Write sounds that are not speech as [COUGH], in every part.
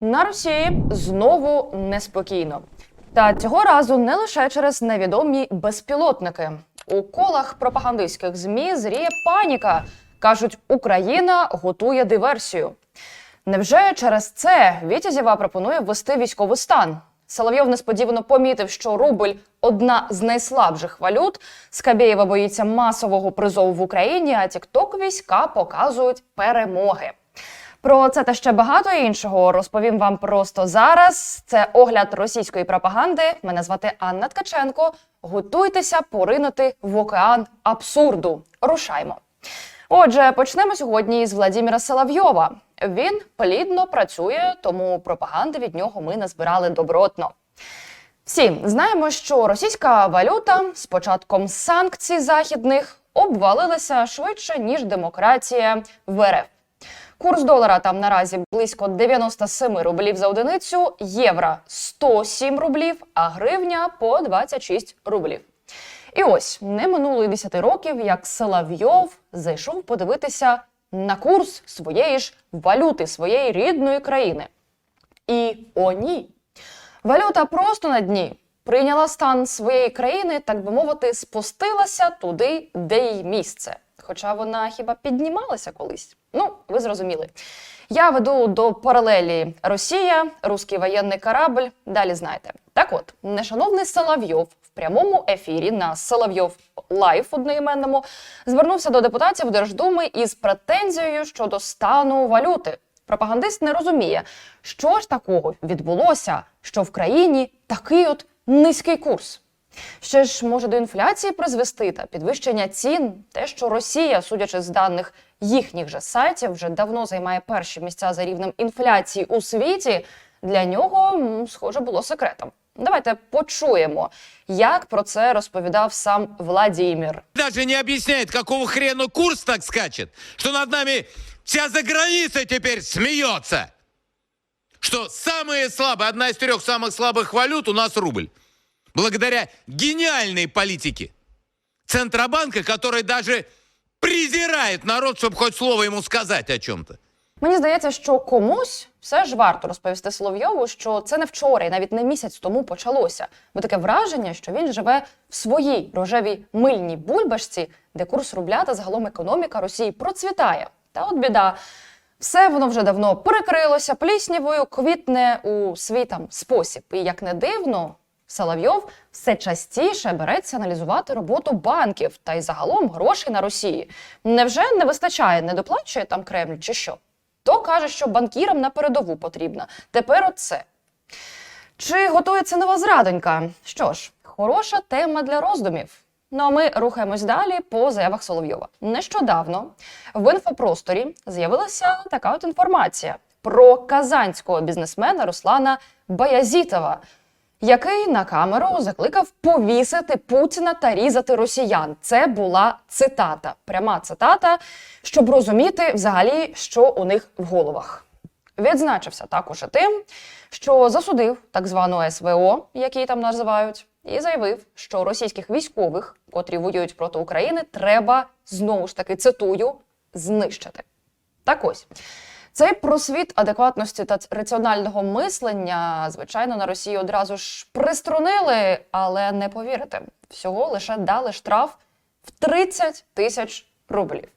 На Росії знову неспокійно. Та цього разу не лише через невідомі безпілотники. У колах пропагандистських змі зріє паніка. кажуть, Україна готує диверсію. Невже через це Вітязєва пропонує ввести військовий стан? Соловйов несподівано помітив, що рубль одна з найслабших валют. Скабєєва боїться масового призову в Україні, а тікток війська показують перемоги. Про це та ще багато іншого розповім вам просто зараз. Це огляд російської пропаганди. Мене звати Анна Ткаченко. Готуйтеся поринути в океан абсурду. Рушаймо. Отже, почнемо сьогодні із Владіміра Соловйова. Він плідно працює, тому пропаганди від нього ми назбирали добротно. Всі знаємо, що російська валюта з початком санкцій західних обвалилася швидше ніж демократія в РФ. Курс долара там наразі близько 97 рублів за одиницю, євро 107 рублів, а гривня по 26 рублів. І ось не минуло й 10 років, як Соловйов зайшов подивитися на курс своєї ж валюти, своєї рідної країни. І о ні. Валюта просто на дні. Прийняла стан своєї країни, так би мовити, спустилася туди, де їй місце. Хоча вона хіба піднімалася колись. Ну, ви зрозуміли. Я веду до паралелі Росія, руський воєнний корабль. Далі знаєте. Так от, нешановний Соловйов в прямому ефірі на Соловйов Лайф одноіменному звернувся до депутатів Держдуми із претензією щодо стану валюти. Пропагандист не розуміє, що ж такого відбулося, що в країні такий от низький курс. Ще ж може до інфляції призвести та підвищення цін, те, що Росія, судячи з даних їхніх же сайтів, вже давно займає перші місця за рівнем інфляції у світі, для нього м, схоже було секретом. Давайте почуємо, як про це розповідав сам Владімір. даже не объясняет, какого хрена курс так скачет, что над нами вся заграница теперь смеется. Что самые слабые, одна из трех самых слабых валют у нас рубль. Благодаря гениальной политике Центробанка, который даже презирает народ, чтобы хоть слово ему сказать о чем-то. Мені здається, що комусь все ж варто розповісти Соловйову, що це не вчора і навіть не місяць тому почалося. Бо таке враження, що він живе в своїй рожевій мильній бульбашці, де курс рубля та загалом економіка Росії процвітає. Та от біда. Все воно вже давно перекрилося пліснявою, квітне у свій там спосіб. І як не дивно, Соловйов все частіше береться аналізувати роботу банків та й загалом грошей на Росії. Невже не вистачає, не доплачує там Кремль чи що? То каже, що банкірам на передову потрібно. Тепер оце. Чи готується нова зрадонька? Що ж, хороша тема для роздумів. Ну а ми рухаємось далі по заявах Соловйова. Нещодавно в інфопросторі з'явилася така от інформація про казанського бізнесмена Руслана Баязітова, який на камеру закликав повісити Путіна та різати росіян. Це була цитата, пряма цитата, щоб розуміти взагалі, що у них в головах. Відзначився також тим, що засудив так звану СВО, які там називають, і заявив, що російських військових, котрі воюють проти України, треба знову ж таки цитую знищити. Так ось. Цей просвіт адекватності та раціонального мислення, звичайно, на Росії одразу ж приструнили, але не повірите, всього лише дали штраф в 30 тисяч рублів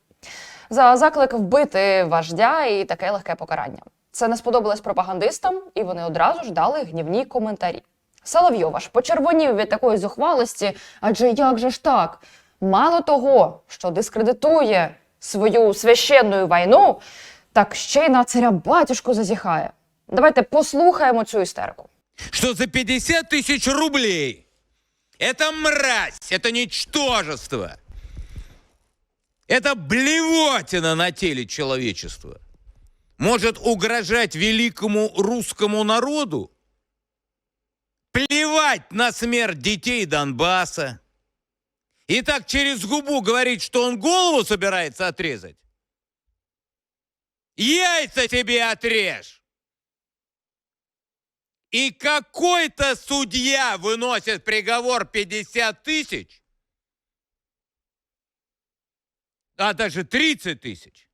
за заклик вбити вождя і таке легке покарання. Це не сподобалось пропагандистам, і вони одразу ж дали гнівні коментарі. Соловйов аж почервонів від такої зухвалості, адже як же ж так? Мало того, що дискредитує свою священну війну, так ще й на царя батюшку зазіхає. Давайте послухаємо цю істерику. Что за 50 тысяч рублей это мразь, это ничтожество. Это блевотина на теле человечества. Может угрожать великому русскому народу? Плевать на смерть детей Донбасса. И так через губу говорить, что он голову собирается отрезать? Яйца тебе отрежь! И какой-то судья выносит приговор 50 тысяч, а даже 30 тысяч,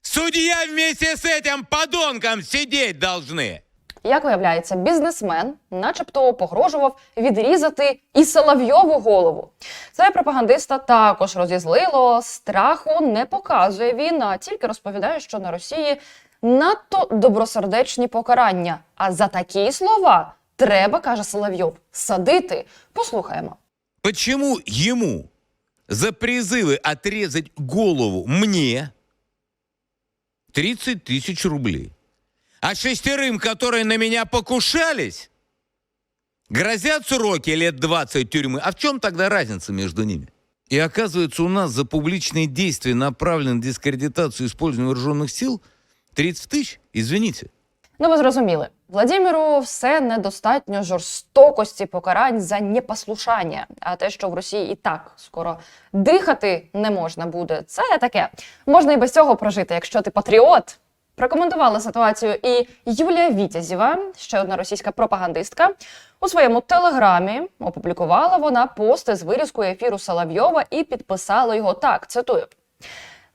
Судья вместе с этим подонком сидеть должны. Як виявляється, бізнесмен, начебто, погрожував відрізати і Соловйову голову. Це пропагандиста також розізлило. Страху не показує він, а тільки розповідає, що на Росії надто добросердечні покарання. А за такі слова треба, каже Соловйов, садити. Послухаємо. Почему ему за призывы отрезать голову мне 30 тысяч рублей, а шестерым, которые на меня покушались, грозят сроки лет 20 тюрьмы? А в чем тогда разница между ними? И оказывается, у нас за публичные действия, направленные на дискредитацию использования вооруженных сил, 30 тысяч? Извините. Ну, ви зрозуміли, Владимиру все недостатньо жорстокості покарань за непослушання. А те, що в Росії і так скоро дихати не можна буде, це таке. Можна і без цього прожити, якщо ти патріот. Прокоментувала ситуацію і Юлія Вітязєва, ще одна російська пропагандистка. У своєму телеграмі опублікувала вона пост з вирізкою ефіру Соловйова і підписала його так. Цитую: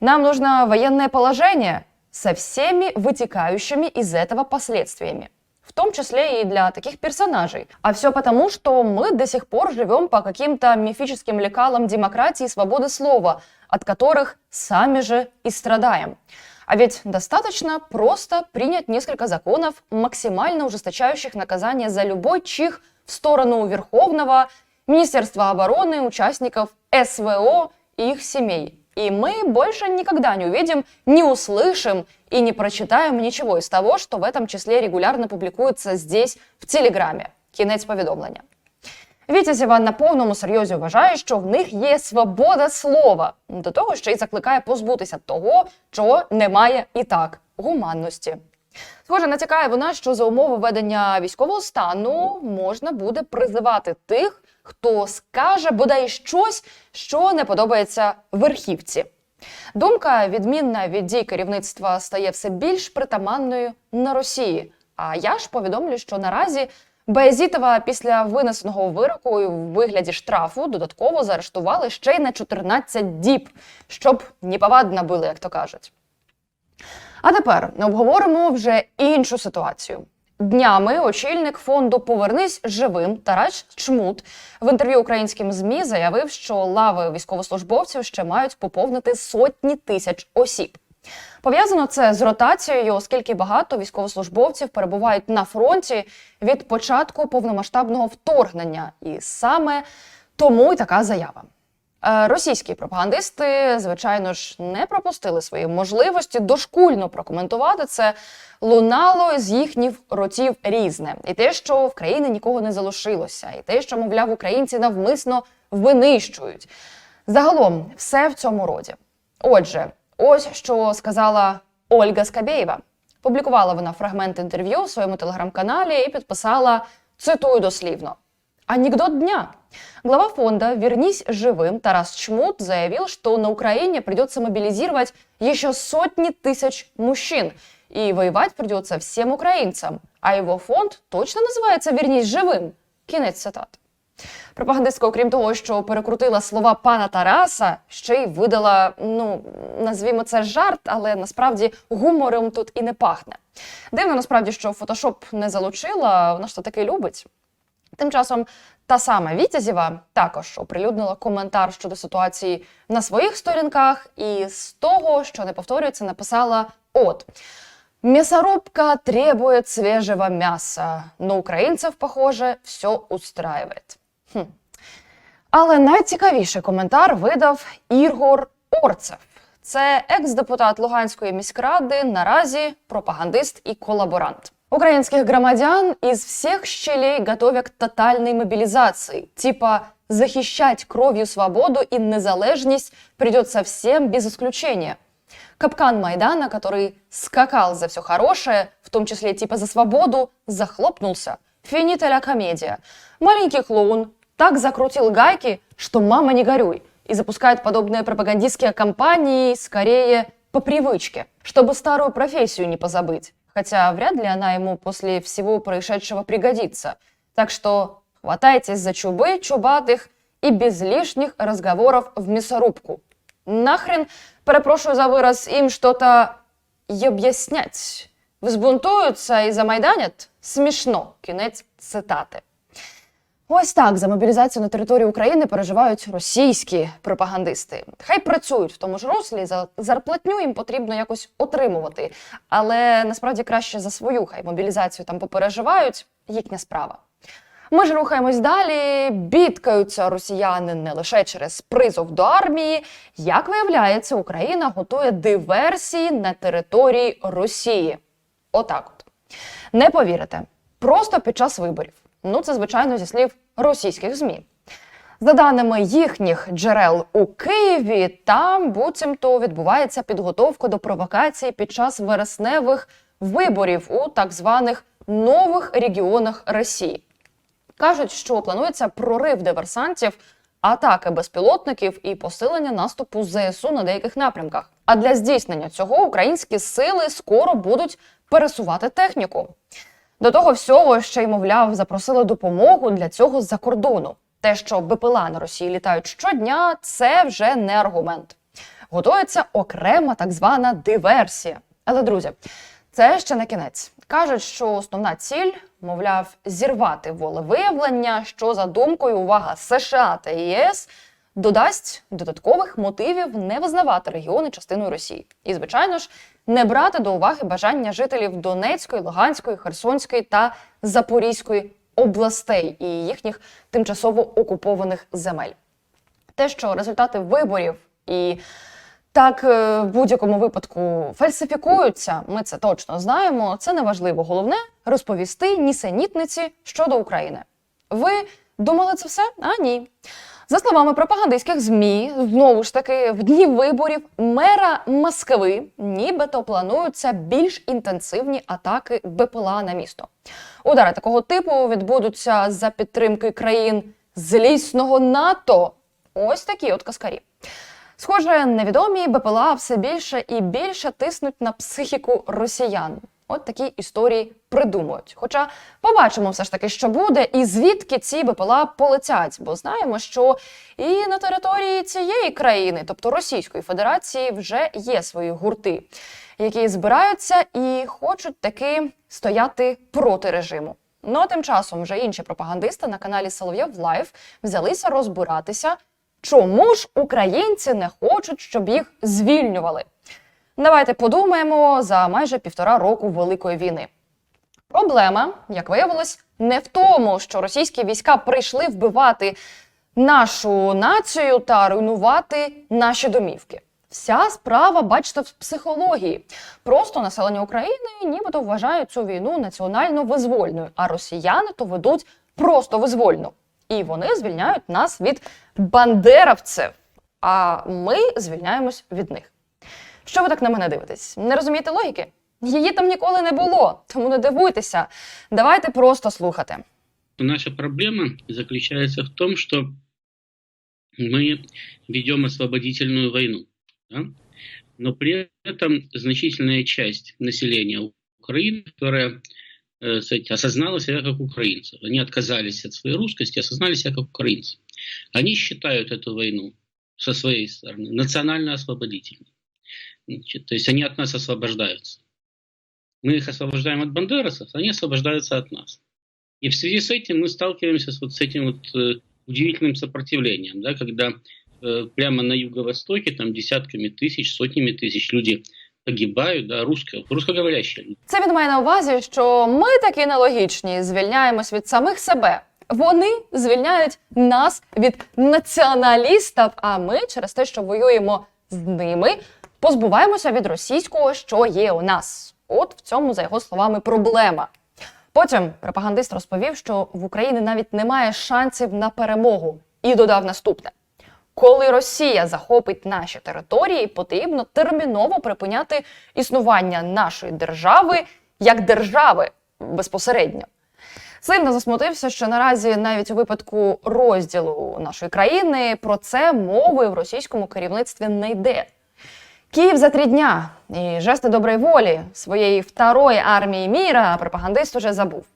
Нам нужно военное положение со всеми вытекающими из этого последствиями. В том числе и для таких персонажей. А все потому, что мы до сих пор живем по каким-то мифическим лекалам демократии и свободы слова, от которых сами же и страдаем. А ведь достаточно просто принять несколько законов, максимально ужесточающих наказание за любой чих в сторону Верховного, Министерства обороны, участников СВО и их семей. И мы больше никогда не увидим, не услышим и не прочитаем ничего из того, что в этом числе регулярно публикуется здесь, в Телеграмі. Кінець повідомлення. Вітязєва на повному серйозі вважає, що в них є свобода слова. До того ще й закликає позбутися того, чого немає і так гуманності. Схоже, натякає вона, що за умови ведення військового стану можна буде призивати тих, хто скаже бодай щось, що не подобається верхівці. Думка, відмінна від дій керівництва, стає все більш притаманною на Росії. А я ж повідомлю, що наразі Баязітова після винесеного вироку в вигляді штрафу додатково заарештували ще й на 14 діб, щоб неповадно було, як то кажуть. А тепер обговоримо вже іншу ситуацію. Днями очільник фонду Повернись живим Тарас Чмут в інтерв'ю українським змі заявив, що лави військовослужбовців ще мають поповнити сотні тисяч осіб. Пов'язано це з ротацією, оскільки багато військовослужбовців перебувають на фронті від початку повномасштабного вторгнення, і саме тому й така заява. Е, Російські пропагандисти, звичайно ж, не пропустили свої можливості дошкульно прокоментувати це. Лунало з їхніх ротів різне, і те, що в країні нікого не залишилося, і те, що, мовляв, українці навмисно винищують. Загалом, все в цьому роді. Отже, ось що сказала Ольга Скабєєва. Публікувала вона фрагмент інтерв'ю у своєму телеграм-каналі і підписала цитую дослівно. Анекдот дня. Глава фонда «Вернись живым» Тарас Чмут заявил, что на Украине придется мобилизировать еще сотни тысяч мужчин, и воевать придется всем украинцам. А его фонд точно називається «Вернись живим». Кінець цитат. Пропагандистка, окрім того, що перекрутила слова пана Тараса, ще й видала, ну назвімо це жарт, але насправді гумором тут і не пахне. Дивно насправді, що фотошоп не залучила, вона ж то таки любить. Тим часом та сама Вітязєва також оприлюднила коментар щодо ситуації на своїх сторінках, і з того, що не повторюється, написала: от. Мясорубка требует свежего мяса, но українців, похоже, все устраивает. Хм. Але найцікавіший коментар видав Ігор Орцев. Це екс-депутат Луганської міськради, наразі пропагандист і колаборант. Украинских громадян из всех щелей готовят к тотальной мобилизации. Типа захищать кровью свободу и незалежность придется всем без исключения. Капкан Майдана, который скакал за все хорошее, в том числе типа за свободу, захлопнулся. Финита ля комедия. Маленький клоун так закрутил гайки, что мама не горюй, и запускает подобные пропагандистские кампании скорее по привычке, чтобы старую профессию не позабыть. Хотя вряд ли она ему после всего происшедшего пригодится. Так что хватайтесь за чубы чубатых и без лишних разговоров в мясорубку. Нахрен, перепрошую за выраз, им что-то й об'яснять. Взбунтуються і замайданять? Смішно. Кінець цитати. Ось так за мобілізацію на території України переживають російські пропагандисти. Хай працюють в тому ж руслі, за зарплатню їм потрібно якось отримувати. Але насправді краще за свою хай мобілізацію там попереживають їхня справа. Ми ж рухаємось далі. Бідкаються росіяни не лише через призов до армії. Як виявляється, Україна готує диверсії на території Росії. Отак от. Не повірите, просто під час виборів. Ну, це звичайно зі слів російських ЗМІ. За даними їхніх джерел у Києві, там буцімто відбувається підготовка до провокацій під час вересневих виборів у так званих нових регіонах Росії. Кажуть, що планується прорив диверсантів, атаки безпілотників і посилення наступу ЗСУ на деяких напрямках. А для здійснення цього українські сили скоро будуть пересувати техніку. До того всього, ще й, мовляв, запросили допомогу для цього з-за кордону. Те, що БПЛА на Росії літають щодня, це вже не аргумент. Готується окрема так звана диверсія. Але, друзі, це ще не кінець. Кажуть, що основна ціль, мовляв, зірвати волевиявлення, що за думкою увага США та ЄС додасть додаткових мотивів не визнавати регіони частиною Росії. І, звичайно ж, не брати до уваги бажання жителів Донецької, Луганської, Херсонської та Запорізької областей і їхніх тимчасово окупованих земель. Те, що результати виборів і так е, в будь-якому випадку фальсифікуються, ми це точно знаємо. Це не важливо. Головне розповісти нісенітниці щодо України. Ви думали це все? А ні. За словами пропагандистських ЗМІ, знову ж таки, в дні виборів мера Москви нібито плануються більш інтенсивні атаки БПЛА на місто. Удари такого типу відбудуться за підтримки країн злісного НАТО. Ось такі от каскарі. Схоже, невідомі БПЛА все більше і більше тиснуть на психіку росіян. От такі історії придумують. Хоча побачимо все ж таки, що буде, і звідки ці БПЛА полетять, бо знаємо, що і на території цієї країни, тобто Російської Федерації, вже є свої гурти, які збираються і хочуть таки стояти проти режиму. Ну а тим часом вже інші пропагандисти на каналі Соловйов Лайв взялися розбиратися, чому ж українці не хочуть, щоб їх звільнювали. Давайте подумаємо за майже півтора року Великої війни. Проблема, як виявилось, не в тому, що російські війська прийшли вбивати нашу націю та руйнувати наші домівки. Вся справа, бачите, в психології. Просто населення України нібито вважають цю війну національно визвольною, а росіяни то ведуть просто визвольну. І вони звільняють нас від бандеровців, а ми звільняємось від них. Що ви так на мене дивитесь? Не розумієте логіки? Її там ніколи не було, тому не дивуйтеся. Давайте просто слухати. Наша проблема заключается в том, что мы ведем освободительную войну. да? Но при этом значительная часть населения Украины, которая э, сказать, осознала себя как украинцев, они отказались от своей русскости, осознали себя как украинцы. Они считают эту войну со своей стороны национально-освободительной. Значит, то есть они от нас освобождаются. Мы их освобождаем от бандерасов, они освобождаются от нас. И в связи с этим мы сталкиваемся с вот с этим вот э, удивительным сопротивлением, да, когда э, прямо на юго-востоке там десятками тысяч, сотнями тысяч люди погибают, да, русско, русскоговорящие люди. Це він має на увазі, що ми такі нелогічні, звільняємось від самих себе. Вони звільняють нас від націоналістів, а ми через те, що воюємо з ними, позбуваємося від російського, що є у нас. От в цьому, за його словами, проблема. Потім пропагандист розповів, що в Україні навіть немає шансів на перемогу, і додав наступне: коли Росія захопить наші території, потрібно терміново припиняти існування нашої держави як держави безпосередньо. Сильно засмутився, що наразі навіть у випадку розділу нашої країни про це мови в російському керівництві не йде. Київ за три дня і жести доброї волі своєї второї армії міра пропагандист уже забув.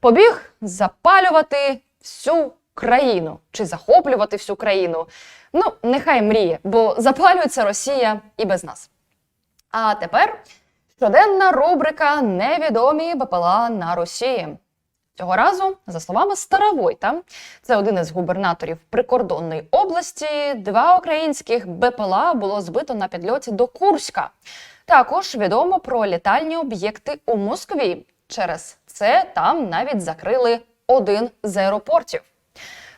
Побіг запалювати всю країну чи захоплювати всю країну. Ну, нехай мріє, бо запалюється Росія і без нас. А тепер Щоденна рубрика Невідомі БПЛА на Росії. Цього разу, за словами Старовойта, це один із губернаторів прикордонної області. Два українських БПЛА було збито на підльоті до Курська. Також відомо про літальні об'єкти у Москві. Через це там навіть закрили один з аеропортів.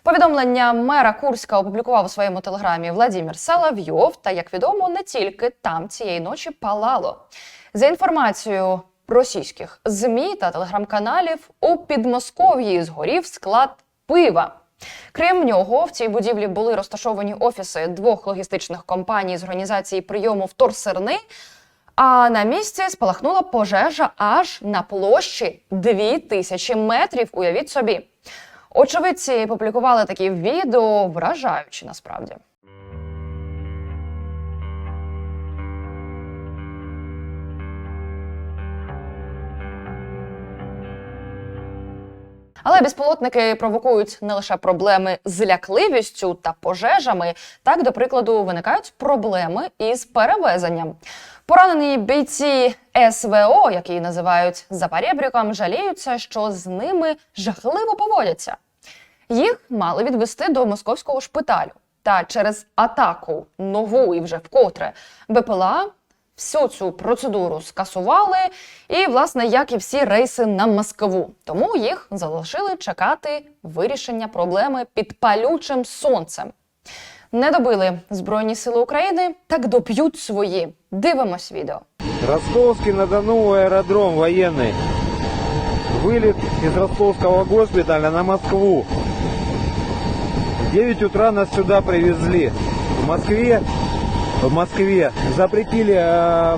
Повідомлення мера Курська опублікував у своєму телеграмі Владимир Соловйов. Та як відомо, не тільки там цієї ночі палало. За інформацією російських змі та телеграм-каналів, у Підмосков'ї згорів склад пива. Крім нього, в цій будівлі були розташовані офіси двох логістичних компаній з організації прийому вторсирни. А на місці спалахнула пожежа аж на площі 2000 метрів. Уявіть собі. Очевидці публікували такі відео, вражаючі насправді. Але безпілотники провокують не лише проблеми з лякливістю та пожежами. Так, до прикладу, виникають проблеми із перевезенням. Поранені бійці СВО, які називають запорєбріком, жаліються, що з ними жахливо поводяться. Їх мали відвести до московського шпиталю. Та через атаку нову і вже вкотре БПЛА всю цю процедуру скасували, і, власне, як і всі рейси на Москву. Тому їх залишили чекати вирішення проблеми під палючим сонцем. Не добили Збройні Сили України, так доб'ють свої. Дивимось відео. Ростовский на Дону аэродром военный. Вылет из ростовского госпиталя на Москву. В 9 утра нас сюда привезли. В Москве, в Москве запретили э,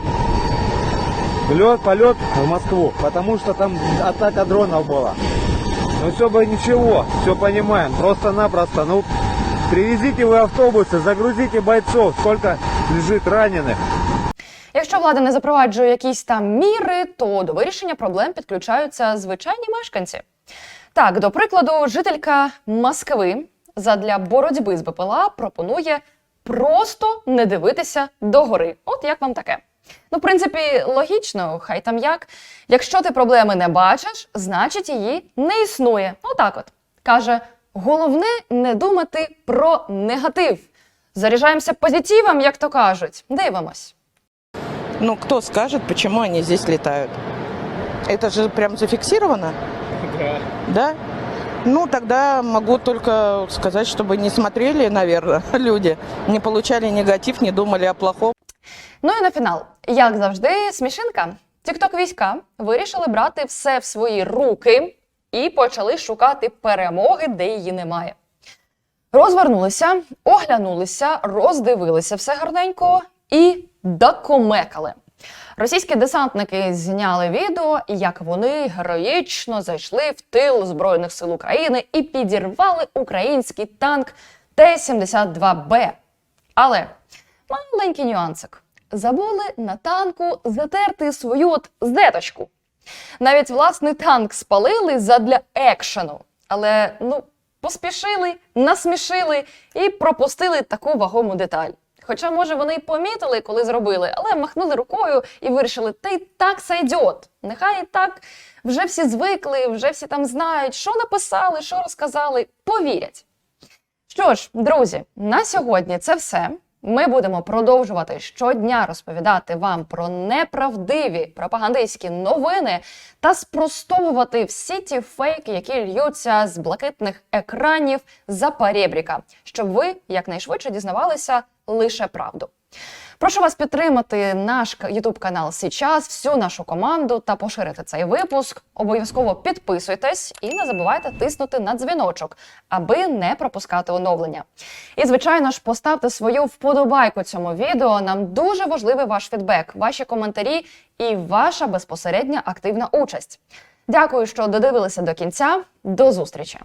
лед, полет в Москву, потому что там атака дронов была. Но все бы ничего, все понимаем. Просто-напросто, ну, привезите вы автобусы, загрузите бойцов, сколько лежит раненых. Якщо влада не запроваджує якісь там міри, то до вирішення проблем підключаються звичайні мешканці. Так, до прикладу, жителька Москви задля боротьби з БПЛА пропонує просто не дивитися догори. От як вам таке? Ну, в принципі, логічно, хай там як. Якщо ти проблеми не бачиш, значить її не існує. Отак от. Каже: головне не думати про негатив. Заряджаємося позитивом, як то кажуть. Дивимось. Ну, кто скажет, почему они здесь летают? Это же прям зафиксировано? Да. Да? Ну, тогда могу только сказать, чтобы не смотрели, наверное, [LAUGHS] люди, не получали негатив, не думали о плохом. Ну і на фінал, як завжди, смішинка. Тікток війська вирішили брати все в свої руки і почали шукати перемоги, де її немає. Розвернулися, оглянулися, роздивилися все гарненько і докумекали. Російські десантники зняли відео, як вони героїчно зайшли в тил Збройних сил України і підірвали український танк Т-72Б. Але маленький нюансик. Забули на танку затерти свою от здеточку. Навіть власний танк спалили задля екшену. Але ну, поспішили, насмішили і пропустили таку вагому деталь. Хоча, може, вони й помітили, коли зробили, але махнули рукою і вирішили, та й так сайдьот. Нехай і так вже всі звикли, вже всі там знають, що написали, що розказали, повірять. Що ж, друзі, на сьогодні це все. Ми будемо продовжувати щодня розповідати вам про неправдиві пропагандистські новини та спростовувати всі ті фейки, які льються з блакитних екранів за перебріка, щоб ви якнайшвидше дізнавалися лише правду. Прошу вас підтримати наш Ютуб канал Січас, всю нашу команду та поширити цей випуск. Обов'язково підписуйтесь і не забувайте тиснути на дзвіночок, аби не пропускати оновлення. І звичайно ж, поставте свою вподобайку цьому відео. Нам дуже важливий ваш фідбек, ваші коментарі і ваша безпосередня активна участь. Дякую, що додивилися до кінця. До зустрічі!